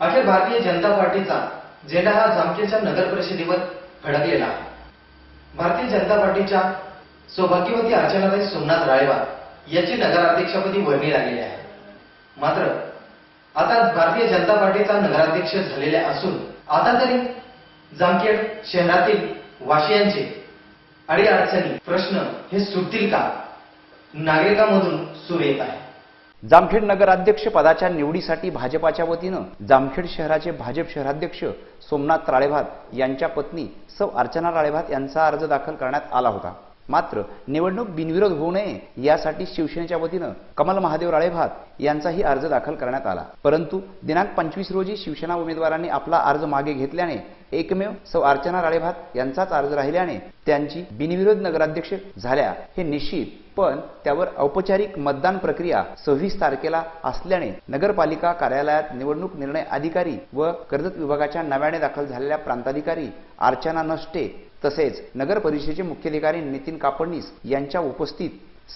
अखेर भारतीय जनता पार्टीचा झेंडा हा जामखेडच्या नगर परिषदेवर फडकलेला भारतीय जनता पार्टीच्या सौभाग्यवती अर्चनाताई सोमनाथ राळेवार याची नगराध्यक्षपदी वर्णी लागलेली आहे. मात्र आता भारतीय जनता पार्टीचा नगराध्यक्ष झालेल्या असून आता तरी जामखेड शहरातील वाशियांचे अडीअडचणी प्रश्न हे सुटतील का? नागरिकांमधून सुरू येत आहे. जामखेड नगराध्यक्ष पदाच्या निवडीसाठी भाजपाच्या वतीनं जामखेड शहराचे भाजप शहराध्यक्ष सोमनाथ राळेभात यांच्या पत्नी सौ अर्चना राळेभात यांचा अर्ज दाखल करण्यात आला होता. मात्र निवडणूक बिनविरोध होऊ नये यासाठी शिवसेनेच्या वतीनं कमल महादेव राळेभात यांचाही अर्ज दाखल करण्यात आला. परंतु दिनांक पंचवीस रोजी शिवसेना उमेदवारांनी आपला अर्ज मागे घेतल्याने एकमेव सौ अर्चना राळेभात यांचाच अर्ज राहिल्याने त्यांची बिनविरोध नगराध्यक्ष झाल्या हे निश्चित. पण त्यावर औपचारिक मतदान प्रक्रिया सव्वीस तारखेला असल्याने नगरपालिका कार्यालयात निवडणूक निर्णय अधिकारी व कर्जत विभागाच्या नव्याने दाखल झालेल्या प्रांताधिकारी अर्चना नष्टे तसेच नगर परिषदेचे मुख्याधिकारी नितीन कापडणीस यांच्या उपस्थित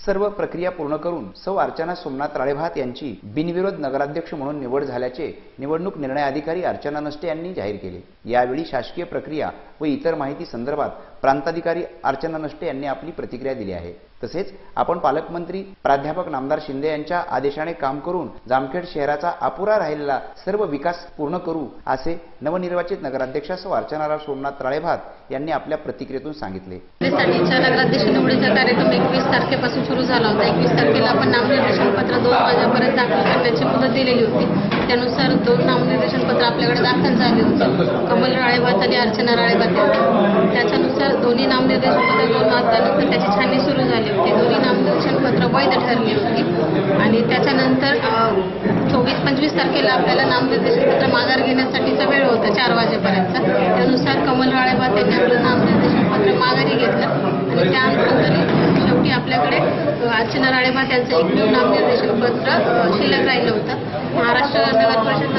सर्व प्रक्रिया पूर्ण करून सौ अर्चना सोमनाथ राळेभात यांची बिनविरोध नगराध्यक्ष म्हणून निवड झाल्याचे निवडणूक निर्णय अधिकारी अर्चना नष्टे यांनी जाहीर केले. यावेळी शासकीय प्रक्रिया व इतर माहिती संदर्भात प्रांताधिकारी अर्चना नष्टे यांनी आपली प्रतिक्रिया दिली आहे. तसेच आपण पालकमंत्री प्राध्यापक नामदार शिंदे यांच्या आदेशाने काम करून जामखेड शहराचा अपुरा राहिलेला सर्व विकास पूर्ण करू असे नवनिर्वाचित नगराध्यक्षा सौ अर्चनाराव सोमनाथ राळेभात यांनी आपल्या प्रतिक्रियेतून सांगितले. नगराध्यक्ष निवडीचा कार्यक्रम एकवीस तारखेपासून सुरू झाला होता. एकवीस तारखेला आपण नामनिर्देशन पत्र दोन वाजेपर्यंत दाखल करण्याची मुदत दिलेली होती. त्यानुसार दोन नामनिर्देशन पत्र आपल्याकडे दाखल झाले होते. कमल राळेभात आणि अर्चना राळेभात त्याच्यानुसार दोन्ही नामनिर्देशनपत्र दोन वाजल्यानंतर त्याची छाननी सुरू झाली होती. दोन्ही नामनिर्देशनपत्र वैध ठरली होती. आणि त्याच्यानंतर चोवीस पंचवीस तारखेला आपल्याला नामनिर्देशनपत्र माघार घेण्यासाठीचा वेळ होता चार वाजेपर्यंत. त्यानुसार कमल राळेभात यांनी आपलं नामनिर्देशनपत्र माघारी घेतलं. आणि त्यानंतर शेवटी आपल्याकडे अर्चना राळेभात यांचं एकमेव नामनिर्देशनपत्र शिल्लक राहिलं होतं. महाराष्ट्र नगर परिषद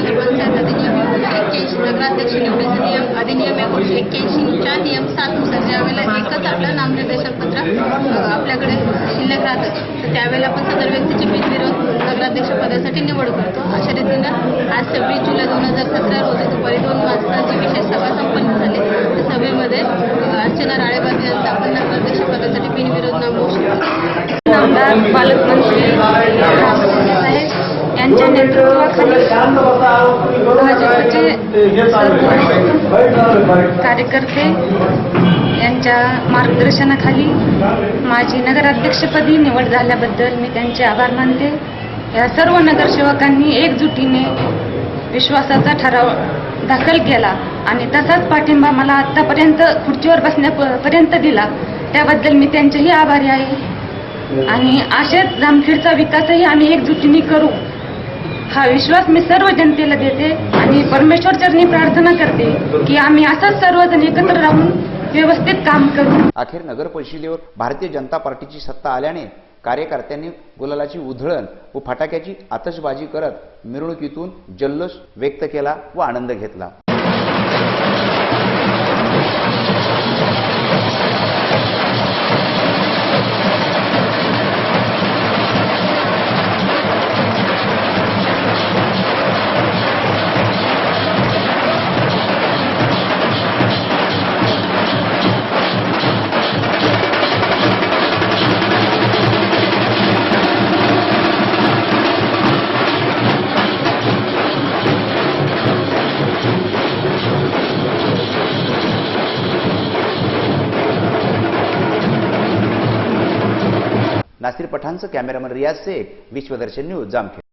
नगराध्यक्ष निवडीचा नियम अधिनियम एकोणीसशे एक्क्याऐंशीच्या नियम सातनुसार ज्यावेळेला एकच आपलं नामनिर्देशन पत्र अ, आपल्याकडे शिल्लक राहतं तर त्यावेळेला आपण सदर व्यक्तीची बिनविरोध नगराध्यक्ष पदासाठी निवड करतो अशा रीतीनं आज सव्वीस जुलै दोन हजार सतरा रोजी दुपारी दोन वाजता जी विशेष सभा संपन्न झाली तर सभेमध्ये अ, अर्चना राळेबाग यांचा आपण नगराध्यक्ष पदासाठी बिनविरोध नाम घोषित आमदार पालकमंत्री यांच्या नेतृत्वाखाली भाजपचे कार्यकर्ते यांच्या मार्गदर्शनाखाली माझी नगराध्यक्षपदी निवड झाल्याबद्दल मी त्यांचे आभार मानते. या सर्व नगरसेवकांनी एकजुटीने विश्वासाचा ठराव दाखल केला आणि तसाच पाठिंबा मला आतापर्यंत खुर्चीवर बसण्यापर्यंत दिला. त्याबद्दल मी त्यांचेही आभारी आहे. आणि असेच जामखेडचा विकासही आम्ही एकजुटीने करू. हा विश्वास मी सर्व जनतेला देते आणि परमेश्वर चरणी प्रार्थना करते की आम्ही असंच सर्वजण एकत्र राहून व्यवस्थित काम करू. अखेर नगर परिषदेवर भारतीय जनता पार्टीची सत्ता आल्याने कार्यकर्त्यांनी गुलालाची उधळण व फटाक्याची आतषबाजी करत मिरवणुकीतून जल्लोष व्यक्त केला व आनंद घेतला. नासिर पठाणचं कॅमेरामन रियाज शेख विश्वदर्शन न्यूज जामखेड.